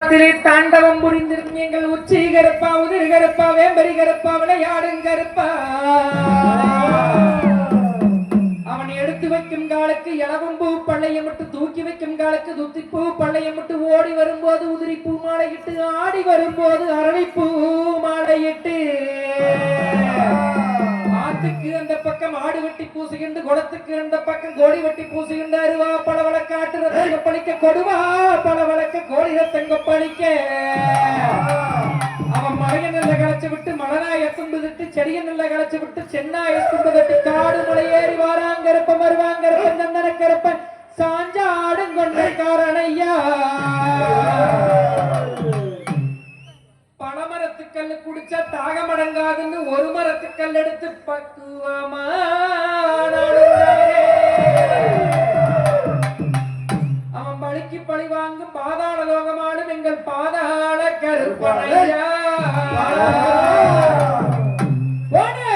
தாண்டவம் புரிந்திருக்கும் எங்கள் உச்சி கருப்பா உதிர் கருப்பா வேம்பரி கருப்பா விளையாடும் கருப்பா. அவன் எடுத்து வைக்கும் காலுக்கு இளவும் பூ பள்ளையை விட்டு தூக்கி வைக்கும் காலுக்கு துத்தி பூ பள்ளையம் விட்டு ஓடி வரும்போது உதிரி பூ மாலையிட்டு ஆடி வரும்போது அரளிப்பூ மாலையிட்டு. ஆத்துக்கு அந்த பக்கம் ஆடு வெட்டி பூசுகின்ற குளத்துக்கு அந்த பக்கம் கோடி வெட்டி பூசுகின்ற அருவா பளவள காட்டு ரத்தங்க பழிக்க கொடுவா பளவளக்க கோடி தங்க பழிக்க. அவன் மழையை நல்ல களைச்சு விட்டு மலனாய தும்புதிட்டு செடியை நல்ல களைச்சு விட்டு சென்னாய தும்புதட்டி காடு மலை ஏறி வாராங்கருப்ப மருவாங்கருப்பன் சாஞ்ச சாஞ்சாடும் கொண்ட காரணையா. மரத்துக்கல் குடிச்சா தாகம் அடங்காதுன்னு ஒரு மரத்துக்கல் எடுத்து பக்குவமா அவன் பழிக்கு பழி வாங்கும் பாதாள லோகமானும் எங்கள் பாதாள கருப்பனையா. போடு.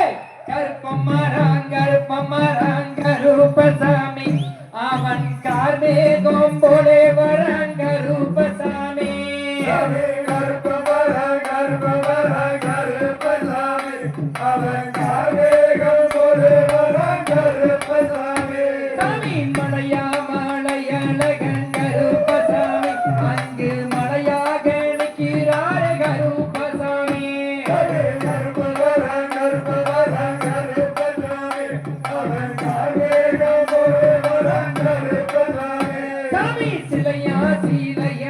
கருப்பமரான் கருப்பமரான் கருப்பசாமி. அவன் கார்மே போலே சிலையா சிலையா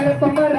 ஓடு கருப்பமரம்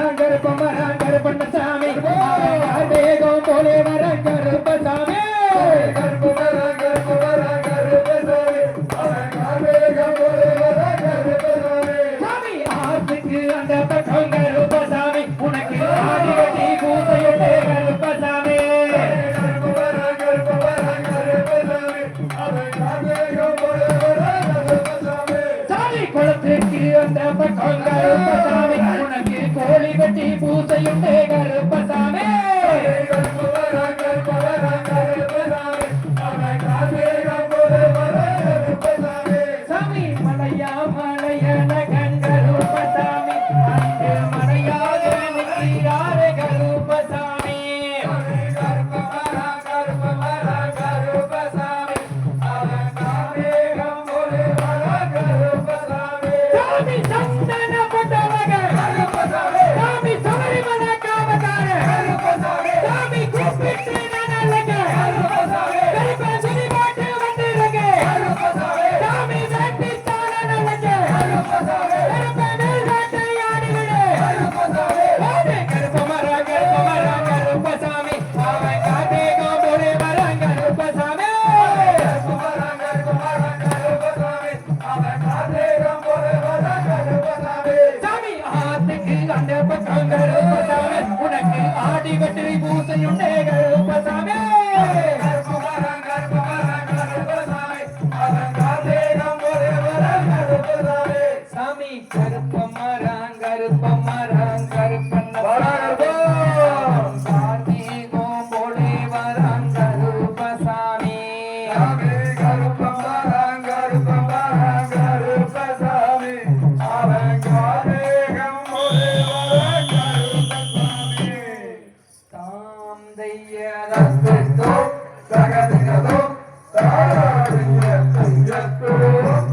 பூசையுண்டே கருப்பசாமி ஆடி வெற்றி பூசையுண்டே கருப்பசாமி. சாமி கருப்பமரம் கருப்பமரம் வரான் கருப்பன் கருப்பசாமி. Thank you.